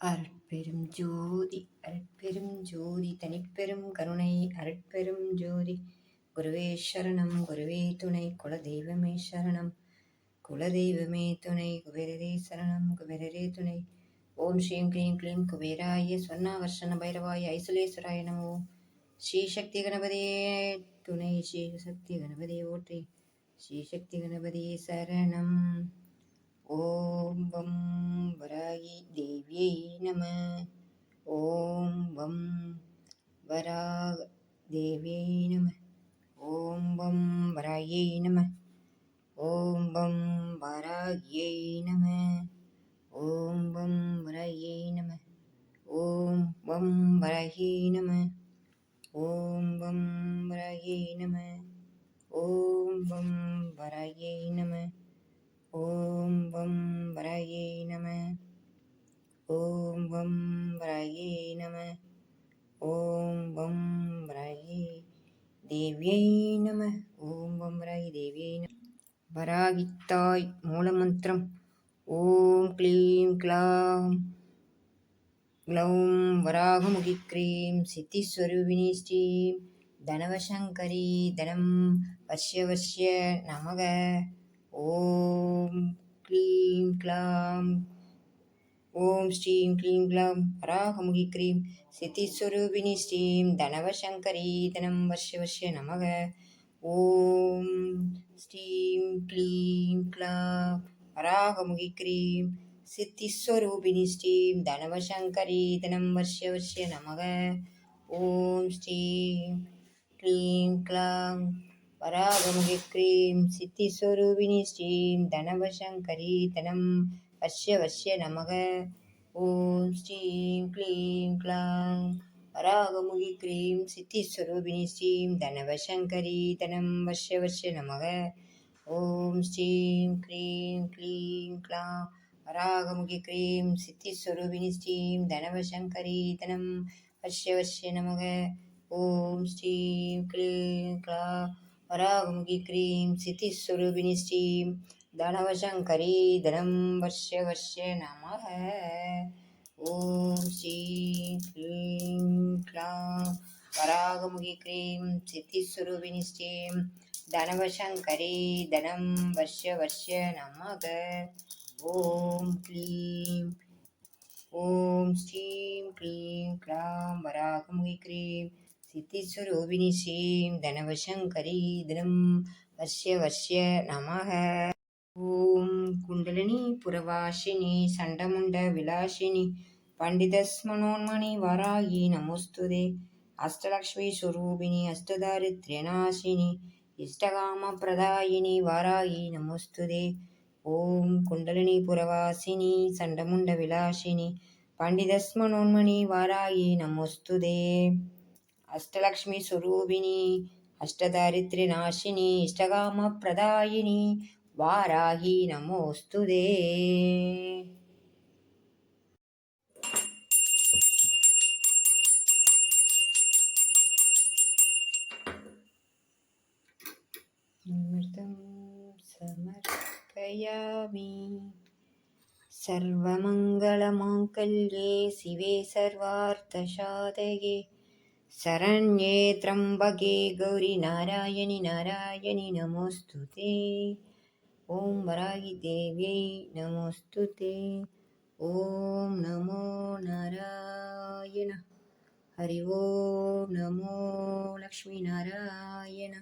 அருட்பெரும் ஜோதி அருட்பெரும் ஜோதி தனிப்பெரும் கருணை அருட்பெரும் ஜோதி. குருவே சரணம் குருவே துணை குலதெய்வமே சரணம். குலதெய்வமே துணை குபேரரே சரணம் குபேரரே துணை. ஓம் ஸ்ரீம் க்ளீம் க்ளீம் குபேராய சொன்னாவர்ஷன பைரவாய ஐசுலேஸ்வராய நமோ. ஸ்ரீ சக்தி கணபதியே துணை ஸ்ரீ சக்தி கணபதியே ஓற்றி ஸ்ரீ சக்தி கணபதியே சரணம். ॐ वं वरायि देव्यै नमः। ॐ वं वरादेव्यै नमः। ॐ वं वरायै नमः। ॐ वं वरायै नमः। ॐ वं वरायै नमः। ॐ वं वरायै नमः। ஓம் வம் ரயி தேவியை நம. ஓம் வம் ரயி தேவியை நம. வராகித்தாய் மூலமந்திரம். ஓம் க்ளீம் க்ளாம். க்ளௌம் வராகமுகி க்ரீம் சித்திஸ்வரூபிணி ஸ்ரீம் தனவசங்கரி தனம். வர்ஷ்ய வர்ஷ்ய நமக. ஓம் க்ளீம் க்ளாம். ஓம் ஸ்ரீம் க்ளீம் க்ளாம் வராகமுகி க்ரீம் சித்திஸ்வரூபிணி ஸ்ரீம் தனவசங்கரி தனம் வர்ஷ வர்ஷ நமக ஓம் ஸ்ரீம் க்ளீம் க்ளாம் வராகமுகி க்ரீம் சித்திஸ்வரூபிணி ஸ்ரீம் தனவசங்கரி தனம் வர்ஷ வர்ஷ நமக ஓம் ஸ்ரீம் க்ளீம் க்ளாம் வராகமுகி க்ரீம் சித்திஸ்வரூபிணி ஸ்ரீம் தனவசங்கரி தனம் வர்ஷ்ய வர்ஷ்ய நமக ஓம் ஸ்ரீம் க்ளீம் க்ளாம் வராகமுகி க்ரீம் சித்திஸ்வரூபிணி ஸ்ரீம் தனவசங்கரி தனம் வர்ஷ்ய வர்ஷ்ய நமக ஓம் ஸ்ரீம் க்ளீம் க்ளீம் க்ளாம் வராகமுகி க்ரீம் சித்திஸ்வரூபிணி ஸ்ரீம் தனவசங்கரி தனம் வர்ஷ்ய வர்ஷ்ய நமக ஓம் ஸ்ரீம் க்ளீம் க்ளாம் வராகுமுகி க்ரீம் சித்திஸ்வரூபிணி ஸ்ரீம் दानवशङ्करी धनं वश्य वर्ष नमः। ॐ श्रीं क्लीं क्लां वरागमुखी क्रीं सिद्धिस्वरूपिनिश्चीं धनवशङ्करी धनं वश्य वश्य नमः। ॐ क्लीं, ॐ श्रीं क्लीं क्लां वरागमुखी क्रीं सिद्धिस्वरूपिनिश्चीं धनवशङ्करी धनं वश्य वश्य नमः। ఓం కుండలిని పురవాసిని సండముండ విలాసిని పండితస్మనోన్మణి వరాయి నమోస్తుదే. అష్టలక్ష్మి స్వరూపిణి అష్టదారిత్ర్యనాశిని ఇష్టకామ ప్రదాయిని వరాయి నమోస్తుదే. ఓం కుండలిని పురవాసిని సండముండ విలాసిని పండితస్మనోన్మణి వరాయి నమోస్తుదే. అష్టలక్ష్మి స్వరూపిణి అష్టదారిత్ర్యనాశిని ఇష్టకామ ప్రదాయిని ವಾರಾಹಿ ನಮೋಸ್ತುದೇ समर्पयामि सर्वमङ्गलमाङ्गल्ये शिवे सर्वार्थशादये शरण्ये त्र्यम्बके गौरि नारायणि नारायणि ते ॐ वराहिदेव्यै नमोऽस्तु ते। ॐ नमो नारायण। हरि ओं नमो लक्ष्मीनारायण।